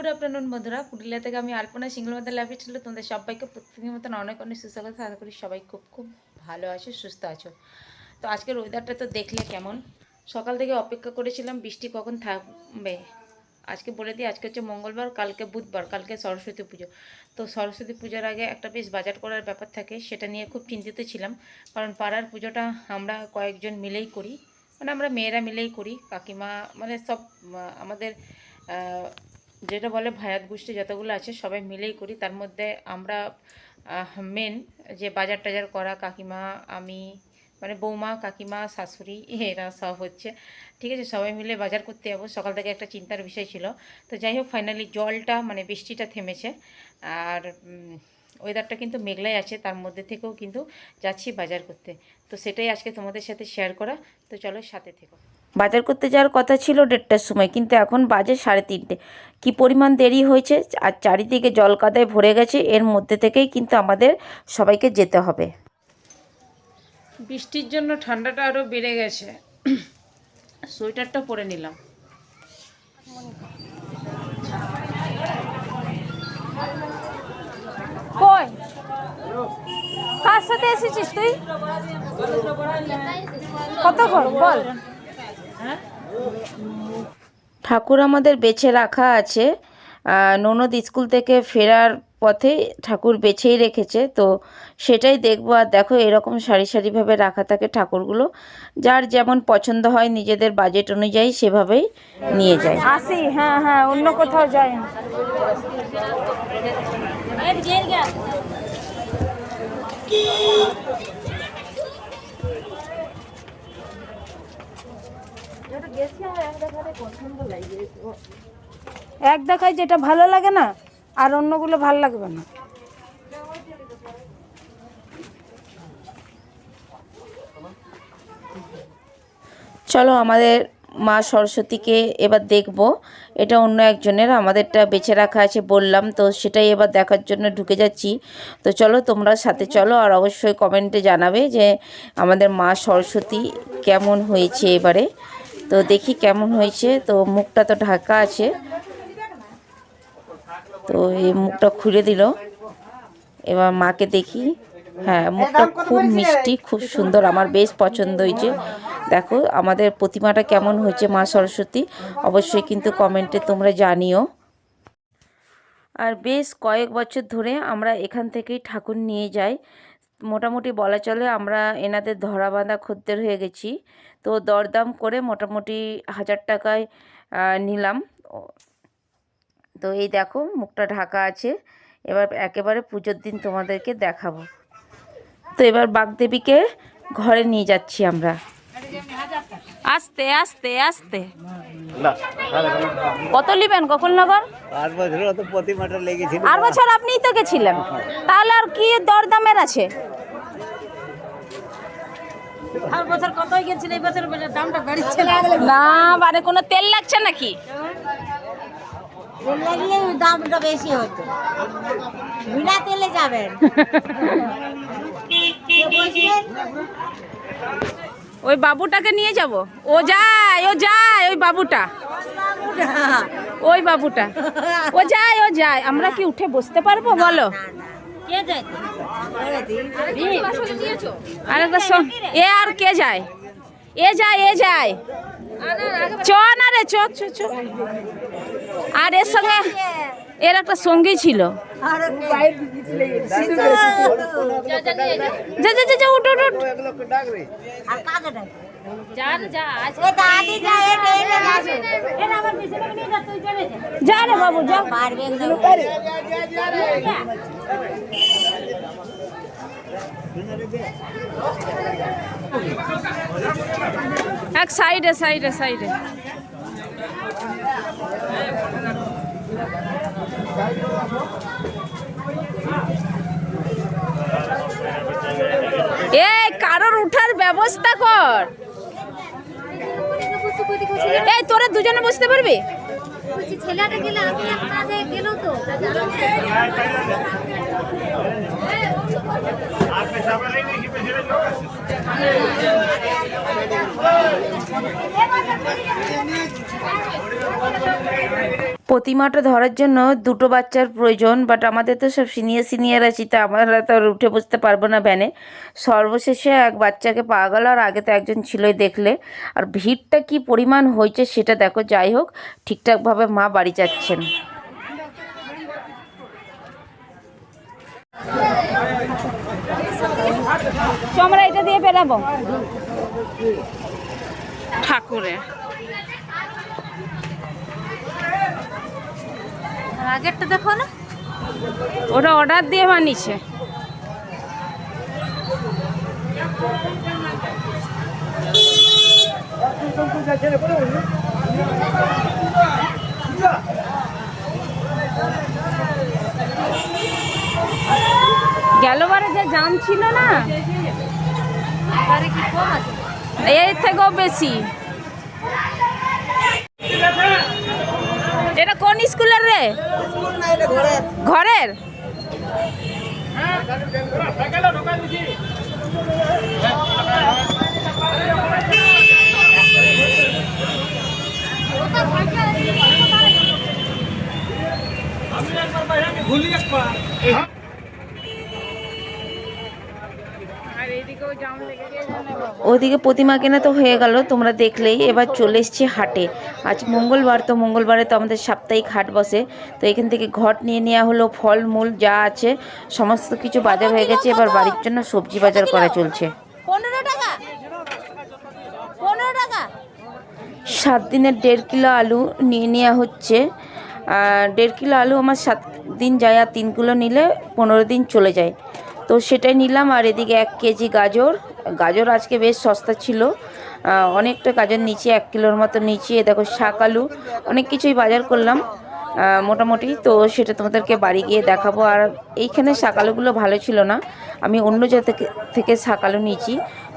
Good afternoon বন্ধুরা পুরুলিয়া থেকে আমি আলপনা সিঙ্গল মাথা লাইফে ছিল তোমাদের সবাইকে প্রত্যেকের মতন অনেক অনেক সুস্বাগত আশা করি সবাই খুব খুব ভালো আছো, সুস্থ আছো। তো আজকের ওয়েদারটা তো দেখলে কেমন? সকাল থেকে অপেক্ষা করেছিলাম, বৃষ্টি কখন থাকবে আজকে বলে দিই, আজকে হচ্ছে মঙ্গলবার, কালকে বুধবার, কালকে সরস্বতী পুজো। তো সরস্বতী পূজার আগে একটা বেশ বাজার করার ব্যাপার থাকে, সেটা নিয়ে খুব চিন্তিত ছিলাম। কারণ পাড়ার পুজোটা আমরা কয়েকজন মিলেই করি। মানে আমরা মেয়েরা মিলেই করি, কাকিমা মানে সব আমাদের যেটা বলে ভায়াত গোষ্ঠী যতগুলো আছে, সবাই মিলেই করি। তার মধ্যে আমরা মেন যে বাজার টাজার করা, কাকিমা, আমি মানে বৌমা, কাকিমা, শাশুড়ি, এরা সব হচ্ছে। ঠিক আছে, সবাই মিলে বাজার করতে যাব। সকাল থেকে একটা চিন্তার বিষয় ছিল। তো যাই হোক ফাইনালি জলটা মানে বৃষ্টিটা থেমেছে। আর ওয়েদারটা কিন্তু মেঘলাই আছে। তার মধ্যে থেকেও কিন্তু যাচ্ছি বাজার করতে। তো সেটাই আজকে তোমাদের সাথে শেয়ার করা। তো চলো সাথে থেকো। বাজার করতে যাওয়ার কথা ছিল দেড়টার সময় কিন্তু এখন বাজে সাড়ে তিনটে। কী পরিমাণ দেরি হয়েছে? আর চারিদিকে জল কাদায় ভরে গেছে এর মধ্যে থেকেই কিন্তু আমাদের সবাইকে যেতে হবে। বৃষ্টির জন্য ঠান্ডাটা আরও বেড়ে গেছে। সোয়েটারটা পরে নিলাম। কই? কার সাথে এসেছিস তুই? কতক্ষণ বল। ঠাকুর আমাদের বেছে রাখা আছে। ননদ স্কুল থেকে ফেরার পথে ঠাকুর বেছেই রেখেছে তো সেটাই দেখব। আর দেখো এরকম সারি সারিভাবে রাখা থাকে ঠাকুরগুলো। যার যেমন পছন্দ হয় নিজেদের বাজেট অনুযায়ী সেভাবেই নিয়ে যায়। আসি হ্যাঁ হ্যাঁ অন্য কোথাও যাই না। এক দেখায় যেটা ভালো লাগে না আর অন্যগুলো ভালো লাগবে না। চলো আমাদের মা সরস্বতীকে এবার দেখব। এটা অন্য একজনের আমাদেরটা বেছে রাখা আছে বললাম তো সেটাই এবার দেখার জন্য ঢুকে যাচ্ছি। তো চলো তোমরা সাথে চলো আর অবশ্যই কমেন্টে জানাবে যে আমাদের মা সরস্বতী কেমন হয়েছে এবারে। তো দেখি কেমন হয়েছে। তো মুখটা তো ঢাকা আছে। তো এই মুখটা খুলে দিল। এবার মাকে দেখি। হ্যাঁ মুখটা খুব মিষ্টি, খুব সুন্দর। আমার বেশ পছন্দ হয়েছে। দেখো, আমাদের প্রতিমাটা কেমন হয়েছে মা সরস্বতী। অবশ্যই কিন্তু কমেন্টে তোমরা জানিও। আর বেশ কয়েক বছর ধরে আমরা এখান থেকেই ঠাকুর নিয়ে যাই। মোটামুটি বলা চলে আমরা এনাদের ধরা বাঁধা খদ্দের হয়ে গেছি। তো দরদাম করে মোটামুটি হাজার টাকায় নিলাম। তো এই দেখো মুখটা ঢাকা আছে। এবার একেবারে পুজোর দিন তোমাদেরকে দেখাবো। তো এবার বাগদেবীকে ঘরে নিয়ে যাচ্ছি আমরা। আস্তে আস্তে আস্তে। কত নেবেন গোকুলনগর? আট বছর তো প্রতিমাটা লেগেছিল। আর বছর আপনিই তো গেছিলেন। তাহলে আর কি দরদামের আছে? না। মানে কোনো তেল লাগছে নাকি? তেল লাগিয়ে দামটা বেশি হতো। বিনা তেলে যাবেন কে বসবেন? ওই বাবুটাকে নিয়ে যাব? ও যায় ও যায় ওই বাবুটা। ওই বাবুটা। ও যায় ও যায়। আমরা কি উঠে বসতে পারব বলো? কে আর একটা এ আর কে যায়? এ যায় এ যায়। চ না রে চ চ চ। আর এর সঙ্গে এর একটা সঙ্গী ছিল। যা যা যা উঠ উঠ উঠ। যা রে বাবু যা। পারবে এক সাইডে সাইডে সাইডে। এই কারোর উঠার ব্যবস্থা কর। এই তোরা দুজনে বসতে পারবি ছেলেটা গেলে আমি কাজে গেল তো প্রতিমাটা ধরার জন্য দুটো বাচ্চার প্রয়োজন বাট আমাদের তো সব সিনিয়র সিনিয়র আছি তো আমরা তো আর উঠে বসতে পারব না ভ্যানে সর্বশেষে এক বাচ্চাকে পাওয়া গেল আর আগে তো একজন ছিলই দেখলে। আর ভিড়টা কি পরিমাণ হয়েছে সেটা দেখো যাই হোক ঠিকঠাকভাবে মা বাড়ি যাচ্ছেন। আমরা এটা দিয়ে বেরাবো ঠাকুরে। আগেরটা দেখো না? ওটা অর্ডার দিয়ে বানিয়েছে। গেলবারে যে জাম ছিল না, এর থেকেও বেশি। এটা কোন স্কুলের রে? ঘরের? ওদিকে প্রতিমা কেনা তো হয়ে গেল তোমরা দেখলেই। এবার চলে এসছি হাটে। আজ মঙ্গলবার তো মঙ্গলবারে তো আমাদের সাপ্তাহিক হাট বসে। তো এখান থেকে ঘট নিয়ে নেওয়া হলো ফল মূল যা আছে সমস্ত কিছু বাজার হয়ে গেছে। এবার বাড়ির জন্য সবজি বাজার করা চলছে। সাত দিনের দেড় কিলো আলু নিয়ে নেওয়া হচ্ছে। আর দেড় কিলো আলু আমার সাত দিন যায় আর তিন কিলো নিলে পনেরো দিন চলে যায়। তো সেটাই নিলাম আর এদিকে এক কেজি গাজর গাজর আজকে বেশ সস্তা ছিল। অনেকটা গাজর নিচে, এক কিলোর মতো নিচে দেখো শাক, আলু, অনেক কিছুই বাজার করলাম। মোটামুটি, তো সেটা তোমাদেরকে বাড়ি গিয়ে দেখাবো। আর এইখানে শাক, আলুগুলো ভালো ছিল না। আমি অন্য জায়গা থেকে শাকালু নিয়েছি।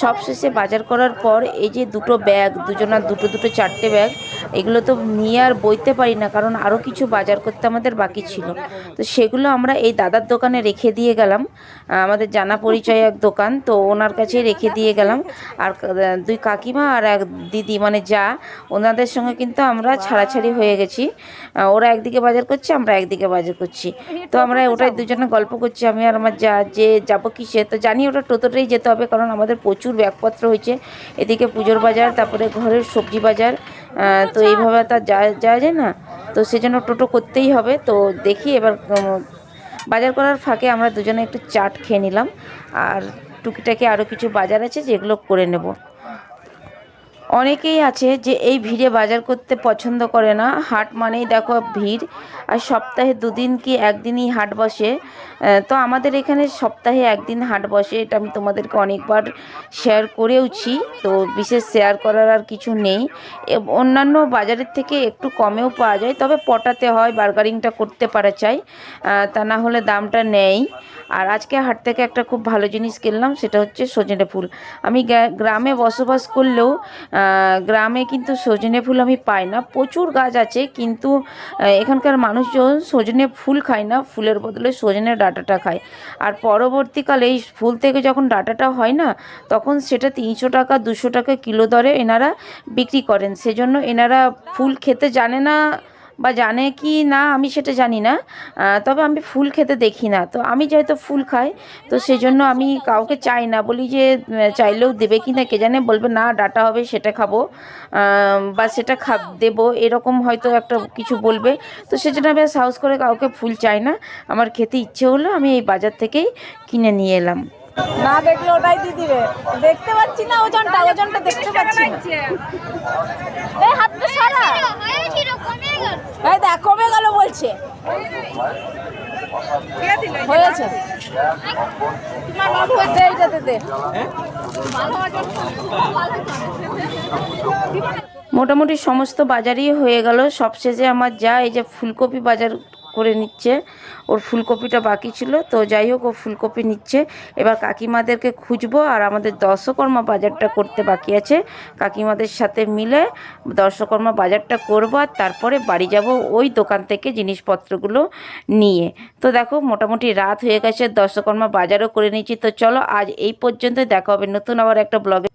সবশেষে বাজার করার পর এই যে দুটো ব্যাগ, দুজনার দুটো দুটো, চারটে ব্যাগ, এগুলো তো নিয়ে আর বইতে পারি না, কারণ আরও কিছু বাজার করতে আমাদের বাকি ছিল। তো সেগুলো আমরা এই দাদার দোকানে রেখে দিয়ে গেলাম। আমাদের জানা পরিচয় এক দোকান, তো ওনার কাছে রেখে দিয়ে গেলাম। আর দুই কাকিমা আর এক দিদি মানে যা, ওনাদের সঙ্গে কিন্তু আমরা ছাড়াছাড়ি হয়ে গেছি। ওরা একদিকে বাজার করছে, আমরা একদিকে বাজার করছি। তো আমরা ওটাই দুজনে গল্প করছি, আমি আর আমার যা, যে যাব কিসে তো জানি ওটা টোটোটাই যেতে হবে, কারণ আমাদের প্রচুর ব্যাগপত্র হয়েছে। এদিকে পুজোর বাজার, তারপরে ঘরের সবজি বাজার তো এইভাবে তার যাওয়া যায় না। তো সেজন্য টোটো করতেই হবে। তো দেখি এবার বাজার করার ফাঁকে আমরা দুজনে একটু চাট খেয়ে নিলাম। আর টুকিটাকি আরও কিছু বাজার আছে যেগুলো করে নেব। অনেকেই আছে যে এই ভিড়ে বাজার করতে পছন্দ করে না। হাট মানেই দেখো ভিড়। আর সপ্তাহে দুদিন কি একদিনই হাট বসে? তো আমাদের এখানে সপ্তাহে একদিন হাট বসে। এটা আমি তোমাদেরকে অনেকবার শেয়ার করেওছি। তো বিশেষ শেয়ার করার আর কিছু নেই। অন্যান্য বাজারের থেকে একটু কমেও পাওয়া যায়। তবে পটাতে হয়, বার্গারিংটা করতে পারা চাই তা না হলে দামটা নেই। আর আজকে হাট থেকে একটা খুব ভালো জিনিস কিনলাম, সেটা হচ্ছে সজনে ফুল। আমি গ্রামে বসবাস করলেও গ্রামে কিন্তু সজনে ফুল আমি পাই না। প্রচুর গাছ আছে, কিন্তু এখানকার মানুষজন সজনে ফুল খায় না, ফুলের বদলে সজনে ডাটাটা খায়। আর পরবর্তীকালে এই ফুল থেকে যখন ডাটাটা হয় না, তখন সেটা তিনশো টাকা, দুশো টাকা কিলো দরে এনারা বিক্রি করেন। সেজন্য এনারা ফুল খেতে জানে না বা জানে কি না, আমি সেটা জানি না তবে আমি ফুল খেতে দেখি না। তো আমি যেহেতু ফুল খাই, তো সেই জন্য আমি কাউকে চাই না। বলি যে চাইলেও দেবে কি না কে জানে, বলবে না, ডাটা হবে, সেটা খাব বা সেটা খা দেবো, এরকম হয়তো একটা কিছু বলবে। তো সেজন্য আমি সাহস করে কাউকে ফুল চাই না। আমার খেতে ইচ্ছে হলো, আমি এই বাজার থেকেই কিনে নিয়ে এলাম। না দেখলে ওটাই দিয়ে দিবে। দেখতে পাচ্ছি না ওজনটা ওজনটা দেখতে পাচ্ছি সারা। এই কমে গেল বলছে। হয়েছে। এইটাতে দে। মোটামুটি সমস্ত বাজারই হয়ে গেল। সবশেষে আমার যা এই যে ফুলকপি বাজার করে নিচ্ছে। ওর ফুলকপিটা বাকি ছিল, তো যাই হোক ও ফুলকপি নিচ্ছে। এবার কাকিমাদেরকে খুঁজবো আর আমাদের দর্শকর্মা বাজারটা করতে বাকি আছে। কাকিমাদের সাথে মিলে দর্শকর্মা বাজারটা করব আর তারপরে বাড়ি যাব ওই দোকান থেকে জিনিসপত্রগুলো নিয়ে। তো দেখো, মোটামুটি রাত হয়ে গেছে, দর্শকর্মা বাজারও করে নিয়েছি। তো চলো আজ এই পর্যন্ত দেখা হবে নতুন আবার একটা ব্লগে।